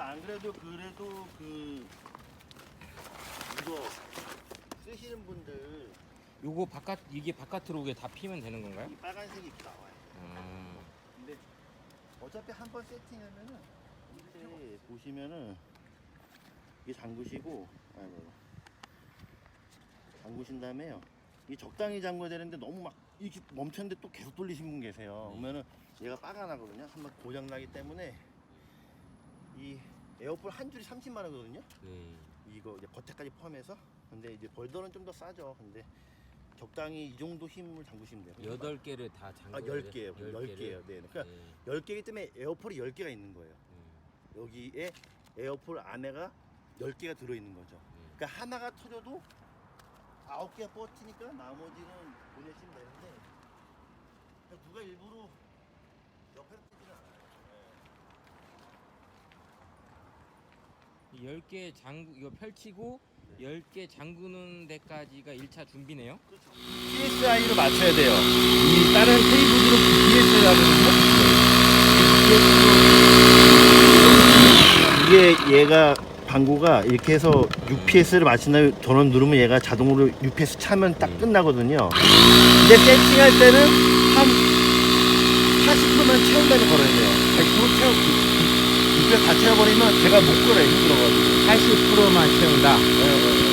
안 그래도 그래도 그 이거 쓰시는 분들 요거 바깥 이게 바깥으로 오게 다 피면 되는 건가요? 이 빨간색이 이렇게 나와요. 음. 근데 어차피 한 번 세팅하면은 이때 보시면은 이게 잠그시고 아이고 잠그신 다음에요. 이 적당히 잠궈야 되는데 너무 막 이렇게 멈췄는데 또 계속 돌리신 분 계세요. 네. 그러면은 얘가 빠가 나거든요. 한번 고장 나기 때문에 이 에어풀 한 줄이 30만 원이거든요. 네. 이거 이제 겉에까지 포함해서. 근데 이제 벌더는 좀 더 싸죠. 근데 적당히 이 정도 힘을 잠그시면 돼요. 여덟 개를 다 잠궈. 아, 10개예요. 10개예요. 네. 그러니까 네. 10개이기 때문에 에어폴이 10개가 있는 거예요. 네. 여기에 에어폴 안에가 10개가 들어 있는 거죠. 네. 그러니까 하나가 터져도 9개가 버티니까 나머지는 보내시면 되는데 그러니까 누가 일부러 옆에서 뜨지는 않아요. 10개 장구 이거 펼치고 네. 10개 잠그는 데까지가 1차 준비네요. PSI로 맞춰야 돼요. 이 다른 테이블으로 PSI 하거든요. 이게 얘가 방구가 이렇게 해서 UPS를 맞춘 다음에 전원 누르면 얘가 자동으로 UPS 차면 딱 끝나거든요. 근데 세팅할 때는 한 40%만 채운 다음에 걸어야 돼요. 100% 채우, 다 채워버리면 제가 못 걸어요. 힘들어가지고. 80%만 채운다. 예, 예, 예.